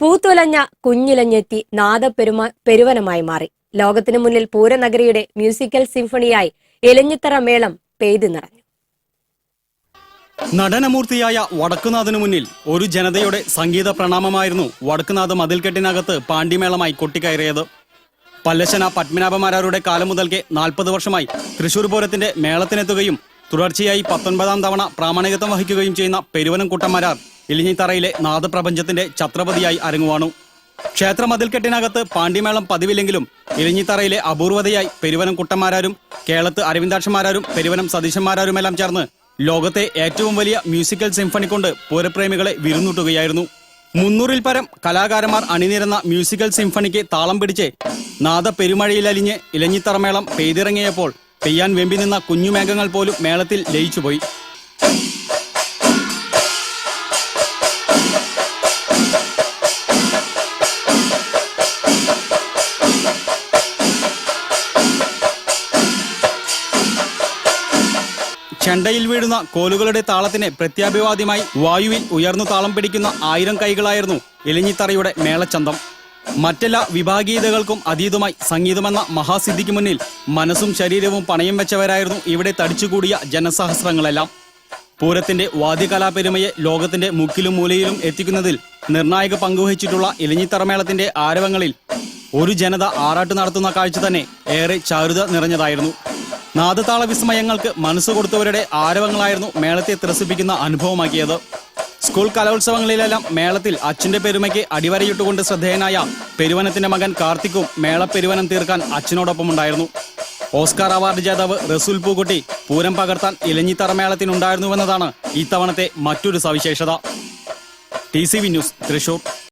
പൂത്തുലഞ്ഞ കുഞ്ഞിലഞ്ഞെത്തി നാദപ്പെരുമ പെരുവനമായി മാറി. ലോകത്തിനു മുന്നിൽ പൂരനഗരിയുടെ മ്യൂസിക്കൽ സിംഫണിയായി എലഞ്ഞിത്തറ മേളം പെയ്തു നിറഞ്ഞു. നടനമൂർത്തിയായ വടക്കുനാഥനു മുന്നിൽ ഒരു ജനതയുടെ സംഗീത പ്രണാമമായിരുന്നു വടക്കുനാഥ് മതിൽക്കെട്ടിനകത്ത് പാണ്ഡിമേളമായി കൊട്ടിക്കയറിയത്. പല്ലശന പത്മനാഭമാരാരുടെ കാലം മുതൽക്കേ നാൽപ്പത് വർഷമായി തൃശൂർ പൂരത്തിന്റെ മേളത്തിനെത്തുകയും തുടർച്ചയായി പത്തൊൻപതാം തവണ പ്രാമാണികത്വം വഹിക്കുകയും ചെയ്യുന്ന പെരുവനം കുട്ടന്മാരാർ ഇലിഞ്ഞിത്തറയിലെ നാദപ്രപഞ്ചത്തിന്റെ ഛത്രപതിയായി അരങ്ങുവാണു. ക്ഷേത്ര മതിൽക്കെട്ടിനകത്ത് പാണ്ഡിമേളം പതിവില്ലെങ്കിലും ഇലിഞ്ഞിത്തറയിലെ അപൂർവതയായി പെരുവനം കുട്ടന്മാരാരും കേളത്ത് അരവിന്ദാക്ഷന്മാരാരും പെരുവനം സതീശന്മാരാരുമെല്ലാം ചേർന്ന് ലോകത്തെ ഏറ്റവും വലിയ മ്യൂസിക്കൽ സിംഫണി കൊണ്ട് പൂരപ്രേമികളെ വിരുന്നൂട്ടുകയായിരുന്നു. മുന്നൂറിൽ പരം കലാകാരന്മാർ അണിനിരന്ന മ്യൂസിക്കൽ സിംഫണിക്ക് താളം പിടിച്ച് നാദ പെരുമഴയിലലിഞ്ഞ് ഇലഞ്ഞിത്തറമേളം പെയ്തിറങ്ങിയപ്പോൾ പെയ്യാൻ വെമ്പി നിന്ന കുഞ്ഞുമേഘങ്ങൾ പോലും മേളത്തിൽ ലയിച്ചുപോയി. ചെണ്ടയിൽ വീഴുന്ന കോലുകളുടെ താളത്തിന് പ്രത്യാഭിവാദ്യമായി വായുവിൽ ഉയർന്നു താളം പിടിക്കുന്ന ആയിരം കൈകളായിരുന്നു എലിഞ്ഞിത്തറയുടെ മേളച്ചന്തം. മറ്റെല്ലാ വിഭാഗീയതകൾക്കും അതീതമായി സംഗീതമെന്ന മഹാസിദ്ധിക്ക് മുന്നിൽ മനസ്സും ശരീരവും പണയം വെച്ചവരായിരുന്നു ഇവിടെ തടിച്ചുകൂടിയ ജനസഹസ്രങ്ങളെല്ലാം. പൂരത്തിന്റെ വാദ്യകലാപെരുമയെ ലോകത്തിന്റെ മുക്കിലും മൂലയിലും എത്തിക്കുന്നതിൽ നിർണായക പങ്കുവഹിച്ചിട്ടുള്ള ഇലഞ്ഞിത്തറമേളത്തിന്റെ ആരവങ്ങളിൽ ഒരു ജനത ആറാട്ട് നടത്തുന്ന കാഴ്ച തന്നെ ഏറെ ചാരുത നിറഞ്ഞതായിരുന്നു. നാദതാള വിസ്മയങ്ങൾക്ക് മനസ്സ് കൊടുത്തവരുടെ ആരവങ്ങളായിരുന്നു മേളത്തെ ത്രസിപ്പിക്കുന്ന അനുഭവമാക്കിയത്. സ്കൂൾ കലോത്സവങ്ങളിലെല്ലാം മേളത്തിൽ അച്ഛന്റെ പെരുമയ്ക്ക് അടിവരയിട്ടുകൊണ്ട് ശ്രദ്ധേയനായ പെരുവനത്തിന്റെ മകൻ കാർത്തിക്കും മേള പെരുവനം തീർക്കാൻ അച്ഛനോടൊപ്പമുണ്ടായിരുന്നു. ഓസ്കാർ അവാർഡ് ജേതാവ് റസൂൽ പൂക്കുട്ടി പൂരം പകർത്താൻ ഇലഞ്ഞിത്തറ മേളത്തിനുണ്ടായിരുന്നുവെന്നതാണ് ഇത്തവണത്തെ മറ്റൊരു സവിശേഷത. T C V news Thrissur.